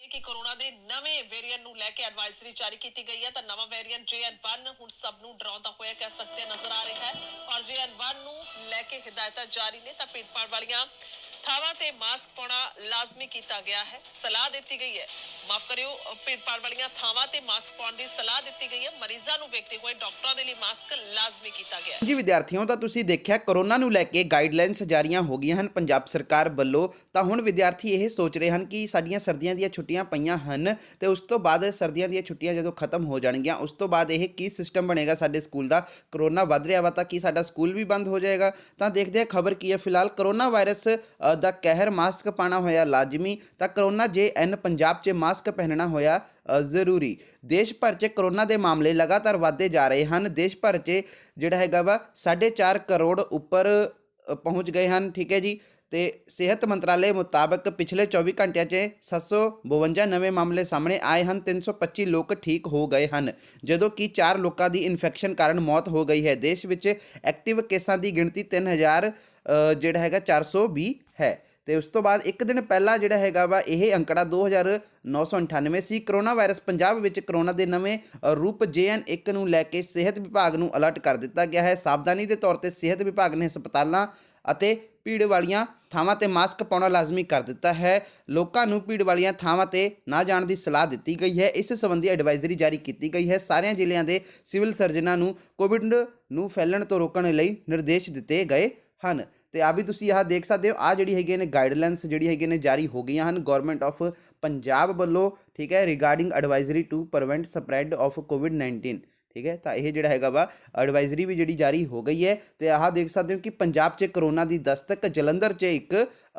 ਕਿ ਕੋਰੋਨਾ ਦੇ ਨਵੇਂ ਵੇਰੀਐਂਟ ਨੂੰ ਲੈ ਕੇ ਐਡਵਾਈਜ਼ਰੀ ਜਾਰੀ ਕੀਤੀ ਗਈ ਹੈ ਤਾਂ ਨਵਾਂ ਵੇਰੀਐਂਟ JN1 ਹੁਣ ਸਭ ਨੂੰ ਡਰਾਉਂਦਾ ਹੋਇਆ ਕਹਿ ਸਕਦੇ ਨਜ਼ਰ ਆ ਰਿਹਾ ਹੈ ਔਰ JN1 ਨੂੰ ਲੈ ਕੇ ਹਦਾਇਤਾਂ ਜਾਰੀ ਨੇ ਤਾਂ ਭੀੜ ਭਾੜ ਵਾਲੀਆਂ ਥਾਵਾਂ ਤੇ ਮਾਸਕ ਪਾਉਣਾ ਲਾਜ਼ਮੀ ਕੀਤਾ ਗਿਆ ਹੈ, ਸਲਾਹ ਦਿੱਤੀ ਗਈ ਹੈ। ਮਾਫ ਕਰਿਓ ਭੀੜਪਾੜ ਵਾਲੀਆਂ ਥਾਵਾਂ ਤੇ ਮਾਸਕ ਪਾਉਣ ਦੀ ਸਲਾਹ ਦਿੱਤੀ ਗਈ ਹੈ। ਮਰੀਜ਼ਾਂ ਨੂੰ ਵੇਖਦੇ ਹੋਏ ਡਾਕਟਰਾਂ ਦੇ ਲਈ ਮਾਸਕ ਲਾਜ਼ਮੀ ਕੀਤਾ ਗਿਆ ਹੈ। ਜੀ ਵਿਦਿਆਰਥੀਓ, ਤਾਂ ਤੁਸੀਂ ਦੇਖਿਆ ਕਰੋਨਾ ਨੂੰ ਲੈ ਕੇ ਗਾਈਡਲਾਈਨਸ ਜਾਰੀਆਂ ਹੋ ਗਈਆਂ ਹਨ ਪੰਜਾਬ ਸਰਕਾਰ ਵੱਲੋਂ। ਤਾਂ ਹੁਣ ਵਿਦਿਆਰਥੀ ਇਹ ਸੋਚ ਰਹੇ ਹਨ ਕਿ ਸਾਡੀਆਂ ਸਰਦੀਆਂ ਦੀਆਂ ਛੁੱਟੀਆਂ ਪਈਆਂ ਹਨ ਤੇ ਉਸ ਤੋਂ ਬਾਅਦ ਸਰਦੀਆਂ ਦੀਆਂ ਛੁੱਟੀਆਂ ਜਦੋਂ ਖਤਮ ਹੋ ਜਾਣਗੀਆਂ, ਉਸ ਤੋਂ ਬਾਅਦ ਇਹ ਕੀ ਸਿਸਟਮ ਬਣੇਗਾ ਸਾਡੇ ਸਕੂਲ ਦਾ? ਕਰੋਨਾ ਵੱਧ ਰਿਹਾ ਵਾ ਤਾਂ ਕੀ ਸਾਡਾ ਸਕੂਲ ਵੀ ਬੰਦ ਹੋ ਜਾਏਗਾ? ਤਾਂ ਦੇਖਦੇ ਹਾਂ ਖਬਰ ਕੀ ਹੈ। ਫਿਲਹਾਲ ਕਰੋਨਾ ਵਾਇਰਸ ਦਾ ਕਹਿਰ ਮਾਸਕ ਪਾਣਾ ਹੋਇਆ ਲਾਜ਼ਮੀ। ਤਾਂ ਕਰੋਨਾ ਜੇ ਐਨ ਪੰਜਾਬ 'ਚ ਮਾਸਕ ਮਾਸਕ ਪਹਿਨਣਾ ਹੋਇਆ ਜ਼ਰੂਰੀ। ਦੇਸ਼ ਭਰ 'ਚ ਕਰੋਨਾ ਦੇ ਮਾਮਲੇ ਲਗਾਤਾਰ ਵਧਦੇ ਜਾ ਰਹੇ ਹਨ। ਦੇਸ਼ ਭਰ 'ਚ ਜਿਹੜਾ ਹੈਗਾ ਵਾ 4.5 ਕਰੋੜ ਉੱਪਰ ਪਹੁੰਚ ਗਏ ਹਨ ਠੀਕ ਹੈ ਜੀ? ਤੇ ਸਿਹਤ ਮੰਤਰਾਲੇ ਮੁਤਾਬਕ ਪਿਛਲੇ 24 ਘੰਟਿਆਂ 'ਚ 752 ਨਵੇਂ ਮਾਮਲੇ ਸਾਹਮਣੇ ਆਏ ਹਨ 325 ਲੋਕ ਠੀਕ ਹੋ ਗਏ ਹਨ। ਜਦੋਂ ਕਿ 4 ਲੋਕਾਂ ਦੀ ਇਨਫੈਕਸ਼ਨ ਕਾਰਨ ਮੌਤ ਹੋ ਗਈ ਹੈ। ਦੇਸ਼ ਵਿੱਚ ਐਕਟਿਵ ਕੇਸਾਂ ਦੀ ਗਿਣਤੀ 3000 ਅ, ਜਿਹੜਾ ਹੈਗਾ 420 ਹੈ। ਤੇ ਉਸ ਤੋਂ ਬਾਅਦ ਇੱਕ ਦਿਨ ਪਹਿਲਾਂ ਜਿਹੜਾ ਹੈਗਾ ਵਾ ਇਹ ਅੰਕੜਾ 2998 ਸੀ ਕਰੋਨਾ ਵਾਇਰਸ ਪੰਜਾਬ ਵਿੱਚ ਕਰੋਨਾ ਦੇ ਨਵੇਂ ਅ, ਰੂਪ JN1 ਨੂੰ ਲੈ ਕੇ ਸਿਹਤ ਵਿਭਾਗ ਨੂੰ ਅਲਰਟ ਕਰ ਦਿੱਤਾ ਗਿਆ ਹੈ। ਸਾਵਧਾਨੀ ਦੇ ਤੌਰ ਤੇ ਸਿਹਤ ਵਿਭਾਗ ਨੇ ਹਸਪਤਾਲਾਂ ਅਤੇ ਭੀੜ ਵਾਲੀਆਂ ਥਾਵਾਂ ਤੇ ਮਾਸਕ ਪਾਉਣਾ ਲਾਜ਼ਮੀ ਕਰ ਦਿੱਤਾ ਹੈ। ਲੋਕਾਂ ਨੂੰ ਭੀੜ ਵਾਲੀਆਂ ਥਾਵਾਂ ਤੇ ਨਾ ਜਾਣ ਦੀ ਸਲਾਹ ਦਿੱਤੀ ਗਈ ਹੈ। ਇਸ ਸੰਬੰਧੀ ਐਡਵਾਈਜ਼ਰੀ ਜਾਰੀ ਕੀਤੀ ਗਈ ਹੈ। ਸਾਰਿਆਂ ਜ਼ਿਲ੍ਹਿਆਂ ਦੇ ਸਿਵਲ ਸਰਜਨਾਂ ਨੂੰ ਕੋਵਿਡ ਨੂੰ ਫੈਲਣ ਤੋਂ ਰੋਕਣ ਲਈ ਨਿਰਦੇਸ਼ ਦਿੱਤੇ ਗਏ ਹਨ। ਤੇ ਆ ਵੀ ਤੁਸੀਂ ਆਹ ਦੇਖ ਸਕਦੇ ਹੋ ਆ ਜਿਹੜੀ ਹੈਗੀਆਂ ਨੇ ਗਾਈਡਲਾਈਨਸ ਜਿਹੜੀ ਹੈਗੀਆਂ ਨੇ ਜਾਰੀ ਹੋ ਗਈਆਂ ਹਨ ਗਵਰਨਮੈਂਟ ਆਫ ਪੰਜਾਬ ਵੱਲੋਂ, ਠੀਕ ਹੈ regarding advisory to prevent spread of COVID 19 ਠੀਕ ਹੈ, ਤਾਂ ਇਹ ਜਿਹੜਾ ਹੈਗਾ ਵਾ ਐਡਵਾਈਜ਼ਰੀ ਵੀ ਜਿਹੜੀ ਜਾਰੀ ਹੋ ਗਈ ਹੈ। ਤੇ ਆਹ ਦੇਖ ਸਕਦੇ ਹੋ ਕਿ ਪੰਜਾਬ 'ਚ ਕਰੋਨਾ ਦੀ ਦਸਤਕ ਜਲੰਧਰ 'ਚ ਇੱਕ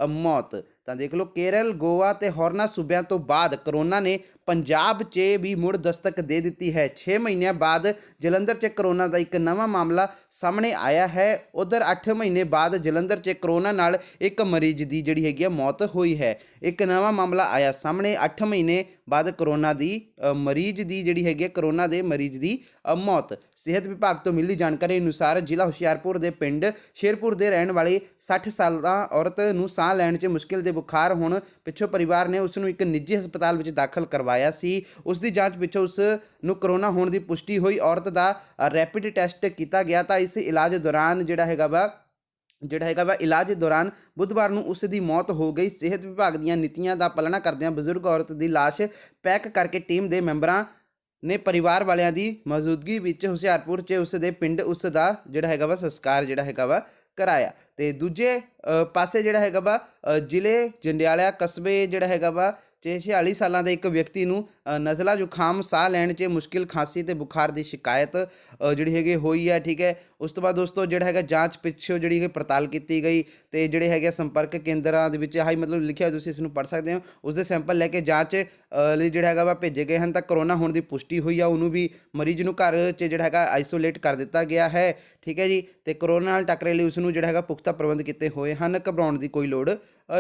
ਮੌਤ ਤਾਂ ਦੇਖ ਲਓ, ਕੇਰਲ, ਗੋਆ ਤੇ ਹੋਰਨਾਂ ਸੂਬਿਆਂ ਤੋਂ ਬਾਅਦ ਕਰੋਨਾ ਨੇ ਪੰਜਾਬ 'ਚ ਵੀ ਮੁੜ ਦਸਤਕ ਦੇ ਦਿੱਤੀ ਹੈ। 6 ਮਹੀਨਿਆਂ ਬਾਅਦ ਜਲੰਧਰ 'ਚ ਕਰੋਨਾ ਦਾ ਇੱਕ ਨਵਾਂ ਮਾਮਲਾ ਸਾਹਮਣੇ ਆਇਆ ਹੈ। ਉਧਰ 8 ਮਹੀਨੇ ਬਾਅਦ ਜਲੰਧਰ 'ਚ ਕਰੋਨਾ ਨਾਲ ਇੱਕ ਮਰੀਜ਼ ਦੀ ਜਿਹੜੀ ਹੈਗੀ ਆ ਮੌਤ ਹੋਈ ਹੈ। ਇੱਕ ਨਵਾਂ ਮਾਮਲਾ ਆਇਆ ਸਾਹਮਣੇ। 8 ਮਹੀਨੇ ਬਾਅਦ ਕਰੋਨਾ ਦੀ ਮਰੀਜ਼ ਦੀ ਜਿਹੜੀ ਹੈਗੀ ਆ, ਕਰੋਨਾ ਦੇ ਮਰੀਜ਼ ਦੀ ਮੌਤ। ਸਿਹਤ ਵਿਭਾਗ ਤੋਂ ਮਿਲੀ ਜਾਣਕਾਰੀ ਅਨੁਸਾਰ ਜ਼ਿਲ੍ਹਾ ਹੁਸ਼ਿਆਰਪੁਰ ਦੇ ਪਿੰਡ ਸ਼ੇਰਪੁਰ ਦੇ ਰਹਿਣ ਵਾਲੀ 60 ਸਾਲਾ ਔਰਤ ਨੂੰ ਸਾਹ ਲੈਣ 'ਚ ਮੁਸ਼ਕਿਲ ਦੇ ਬੁਖਾਰ ਹੋਣ ਪਿੱਛੋਂ ਪਰਿਵਾਰ ਨੇ ਉਸ ਨੂੰ ਇੱਕ ਨਿੱਜੀ ਹਸਪਤਾਲ ਵਿੱਚ ਦਾਖਲ ਕਰਵਾਇਆ ਸੀ। ਉਸ ਦੀ ਜਾਂਚ ਪਿੱਛੋਂ ਉਸ ਨੂੰ ਕਰੋਨਾ ਹੋਣ ਦੀ ਪੁਸ਼ਟੀ ਹੋਈ। ਔਰਤ ਦਾ ਰੈਪਿਡ ਟੈਸਟ ਕੀਤਾ ਗਿਆ ਤਾਂ ਇਸ ਇਲਾਜ ਦੌਰਾਨ ਜਿਹੜਾ ਹੈਗਾ ਵਾ, ਜਿਹੜਾ ਹੈਗਾ ਵਾ, ਇਲਾਜ ਦੌਰਾਨ ਬੁੱਧਵਾਰ ਨੂੰ ਉਸ ਦੀ ਮੌਤ ਹੋ ਗਈ। ਸਿਹਤ ਵਿਭਾਗ ਦੀਆਂ ਨੀਤੀਆਂ ਦਾ ਪਾਲਣਾ ਕਰਦਿਆਂ ਬਜ਼ੁਰਗ ਔਰਤ ਦੀ ਲਾਸ਼ ਪੈਕ ਕਰਕੇ ਟੀਮ ਦੇ ਮੈਂਬਰਾਂ ਨੇ ਪਰਿਵਾਰ ਵਾਲਿਆਂ ਦੀ ਮੌਜੂਦਗੀ ਵਿੱਚ ਹੁਸ਼ਿਆਰਪੁਰ 'ਚ ਉਸ ਦੇ ਪਿੰਡ ਉਸ ਦਾ ਜਿਹੜਾ ਹੈਗਾ ਵਾ ਸੰਸਕਾਰ ਜਿਹੜਾ ਹੈਗਾ ਵਾ ਕਰਾਇਆ। ਤੇ ਦੂਜੇ ਪਾਸੇ ਜਿਹੜਾ ਹੈਗਾ ਵਾ ਜ਼ਿਲ੍ਹੇ ਜੰਡਿਆਲਾ ਕਸਬੇ ਜਿਹੜਾ ਹੈਗਾ ਵਾ 'ਚ 46 ਸਾਲਾਂ ਦੇ ਇੱਕ ਵਿਅਕਤੀ ਨੂੰ ਨਜ਼ਲਾ ਜ਼ੁਕਾਮ ਸਾਹ ਲੈਣ 'ਚ ਮੁਸ਼ਕਿਲ, ਖਾਂਸੀ ਤੇ ਬੁਖਾਰ ਦੀ ਸ਼ਿਕਾਇਤ ਜਿਹੜੀ ਹੈਗੀ ਹੋਈ ਹੈ, ਠੀਕ ਹੈ। ਉਸ ਤੋਂ ਬਾਅਦ ਦੋਸਤੋ ਜਿਹੜਾ ਹੈਗਾ ਜਾਂਚ ਪਿੱਛੋਂ ਜਿਹੜੀ ਹੈ ਪੜਤਾਲ ਕੀਤੀ ਗਈ ਤੇ ਜਿਹੜੇ ਹੈਗੇ ਸੰਪਰਕ ਕੇਂਦਰਾਂ ਦੇ ਵਿੱਚ ਆਹੀ ਮਤਲਬ ਲਿਖਿਆ ਹੋਇਆ ਤੁਸੀਂ ਇਸ ਨੂੰ ਪੜ੍ਹ ਸਕਦੇ ਹੋ। ਉਸ ਦੇ ਸੈਂਪਲ ਲੈ ਕੇ ਜਾਂਚ ਲਈ ਜਿਹੜਾ ਹੈਗਾ ਵਾ ਭੇਜੇ ਗਏ ਹਨ ਤਾਂ ਕਰੋਨਾ ਹੋਣ ਦੀ ਪੁਸ਼ਟੀ ਹੋਈ ਆ। ਉਹਨੂੰ ਵੀ ਮਰੀਜ਼ ਨੂੰ ਘਰ 'ਚ ਜਿਹੜਾ ਹੈਗਾ ਆਈਸੋਲੇਟ ਕਰ ਦਿੱਤਾ ਗਿਆ ਹੈ। ਠੀਕ ਹੈ ਜੀ? ਤੇ ਕਰੋਨਾ ਨਾਲ ਟੱਕਰੇ ਲਈ ਉਸ ਨੂੰ ਜਿਹੜਾ ਹੈਗਾ ਪੁਖਤਾ ਪ੍ਰਬੰਧ ਕੀਤੇ ਹੋਏ ਹਨ। ਘਬਰਾਉਣ ਦੀ ਕੋਈ ਲੋੜ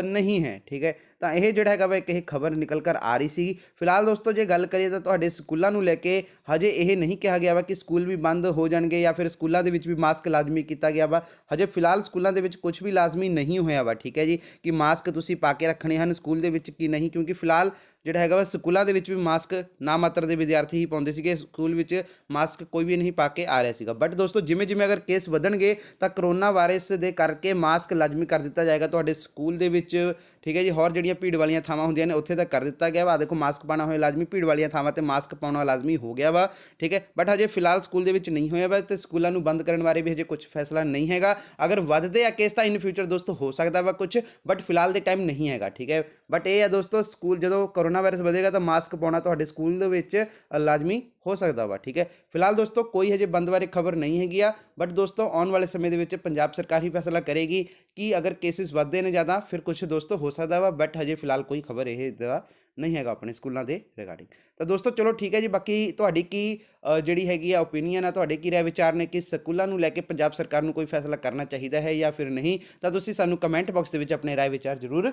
ਨਹੀਂ ਹੈ। ਠੀਕ ਹੈ? ਤਾਂ ਇਹ ਜਿਹੜਾ ਹੈਗਾ ਵਾ ਇੱਕ ਇਹ ਖਬਰ ਨਿਕਲ ਕਰ ਆ ਰਹੀ ਸੀ। ਫਿਲਹਾਲ ਦੋਸਤੋ ਜੇ ਗੱਲ ਕਰੀਏ ਤਾਂ ਤੁਹਾਡੇ ਸਕੂਲਾਂ ਨੂੰ ਲੈ ਕੇ ਹਜੇ ਇਹ ਨਹੀਂ ਕਿਹਾ ਗਿਆ ਵਾ ਕਿ ਸਕੂਲ ਵੀ ਬੰਦ ਹੋ ਜਾਣਗੇ ਜਾਂ ਫਿਰ ਸਕੂਲਾਂ ਦੇ ਵਿੱਚ ਵੀ ਮਾਸਕ ਲਾਜ਼ਮੀ ਕੀਤਾ ਗਿਆ ਵਾ। ਹਜੇ ਫਿਲਹਾਲ ਸਕੂਲਾਂ ਦੇ ਵਿੱਚ ਕੁਝ ਵੀ ਲਾਜ਼ਮੀ ਨਹੀਂ ਹੋਇਆ ਵਾ, ਠੀਕ ਹੈ ਜੀ? ਕਿ ਮਾਸਕ ਤੁਸੀਂ ਪਾ ਕੇ ਰੱਖਣੇ ਹਨ ਸਕੂਲ ਦੇ ਵਿੱਚ ਕੀ ਨਹੀਂ? ਕਿਉਂਕਿ ਫਿਲਹਾਲ ਜਿਹੜਾ ਹੈਗਾ ਵਾ, ਸਕੂਲਾਂ ਦੇ ਵਿੱਚ ਵੀ ਮਾਸਕ ਨਾ ਮਾਤਰ ਦੇ ਵਿਦਿਆਰਥੀ ਹੀ ਪਾਉਂਦੇ ਸੀਗੇ। ਸਕੂਲ ਵਿੱਚ ਮਾਸਕ ਕੋਈ ਵੀ ਨਹੀਂ ਪਾ ਕੇ ਆ ਰਿਹਾ ਸੀਗਾ। ਬਟ ਦੋਸਤੋ, ਜਿਵੇਂ ਜਿਵੇਂ ਅਗਰ ਕੇਸ ਵਧਣਗੇ, ਤਾਂ ਕਰੋਨਾ ਵਾਇਰਸ ਦੇ ਕਰਕੇ ਮਾਸਕ ਲਾਜ਼ਮੀ ਕਰ ਦਿੱਤਾ ਜਾਏਗਾ। ਤੁਹਾਡੇ ਸਕੂਲ ਦੇ ਵਿੱਚ, ਠੀਕ ਹੈ ਜੀ, ਹੋਰ ਜਿਹੜੀਆਂ ਭੀੜ ਵਾਲੀਆਂ ਥਾਵਾਂ ਹੁੰਦੀਆਂ ਨੇ, ਉੱਥੇ ਤਾਂ ਕਰ ਦਿੱਤਾ ਗਿਆ ਵਾ। ਦੇਖੋ ਮਾਸਕ ਪਾਣਾ ਹੋਇਆ, ਲਾਜ਼ਮੀ ਭੀੜ ਵਾਲੀਆਂ ਥਾਵਾਂ ਤੇ ਮਾਸਕ ਪਾਉਣਾ ਲਾਜ਼ਮੀ ਹੋ ਗਿਆ ਵਾ, ਠੀਕ ਹੈ। ਬਟ ਹਜੇ ਫਿਲਹਾਲ ਸਕੂਲ ਦੇ ਵਿੱਚ ਨਹੀਂ ਹੋਇਆ ਵਾ ਤੇ ਸਕੂਲਾਂ ਨੂੰ ਬੰਦ ਕਰਨ ਬਾਰੇ ਵੀ ਹਜੇ ਕੁਝ ਫੈਸਲਾ ਨਹੀਂ ਹੈਗਾ। ਅਗਰ ਵੱਧਦੇ ਆ ਕੇਸ ਤਾਂ ਇਨ ਫਿਊਚਰ ਦੋਸਤੋ ਹੋ ਸਕਦਾ ਵਾ ਕੁਝ ਬਟ ਫਿਲਹਾਲ ਦੇ ਟਾਈਮ ਨਹੀਂ ਹੈਗਾ, ਠੀਕ ਹੈ। ਬਟ ਇਹ ਆ ਦੋਸਤੋ, ਸਕੂਲ ਜਦੋਂ ਕਰੋਨਾ ਵਾਇਰਸ ਵਧੇਗਾ ਤਾਂ ਮਾਸਕ ਪਾਉਣਾ ਤੁਹਾਡੇ ਸਕੂਲ ਦੇ ਵਿੱਚ ਲਾਜ਼ਮੀ ਹੋ ਸਕਦਾ ਵਾ, ਠੀਕ ਹੈ? ਫਿਲਹਾਲ ਦੋਸਤੋ, ਕੋਈ ਹਜੇ ਬੰਦ ਬਾਰੇ ਖਬਰ ਨਹੀਂ ਹੈਗੀ ਆ ਬਟ ਦੋਸਤੋ, ਆਉਣ ਵਾਲੇ ਸਮੇਂ ਦੇ ਵਿੱਚ ਪੰਜਾਬ ਸਰਕਾਰ ਹੀ ਫੈਸਲਾ ਕਰੇਗੀ ਕਿ ਅਗਰ ਕੇਸਿਸ ਵੱਧਦੇ ਨੇ ਜ਼ਿਆਦਾ, ਫਿਰ ਕੁਝ ਦੋਸਤੋ ਹੋ ਸਕਦਾ ਵਾ ਬਟ ਹਜੇ ਫਿਲਹਾਲ ਕੋਈ ਖਬਰ ਇਹ ਦਾ ਨਹੀਂ ਹੈਗਾ ਆਪਣੇ ਸਕੂਲਾਂ ਦੇ ਰਿਗਾਰਡਿੰਗ ਤਾਂ ਦੋਸਤੋ, ਚਲੋ ਠੀਕ ਹੈ ਜੀ, ਬਾਕੀ ਤੁਹਾਡੀ ਕੀ ਜਿਹੜੀ ਹੈਗੀ ਆ ਓਪੀਨੀਅਨ ਆ, ਤੁਹਾਡੇ ਕੀ ਰਾਏ ਵਿਚਾਰ ਨੇ ਕਿ ਸਕੂਲਾਂ ਨੂੰ ਲੈ ਕੇ ਪੰਜਾਬ ਸਰਕਾਰ ਨੂੰ ਕੋਈ ਫੈਸਲਾ ਕਰਨਾ ਚਾਹੀਦਾ ਹੈ ਜਾਂ ਫਿਰ ਨਹੀਂ, ਤਾਂ ਤੁਸੀਂ ਸਾਨੂੰ ਕਮੈਂਟ ਬਾਕਸ ਦੇ ਵਿੱਚ ਆਪਣੇ ਰਾਏ ਵਿਚਾਰ ਜ਼ਰੂਰ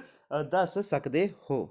ਦੱਸ ਸਕਦੇ ਹੋ।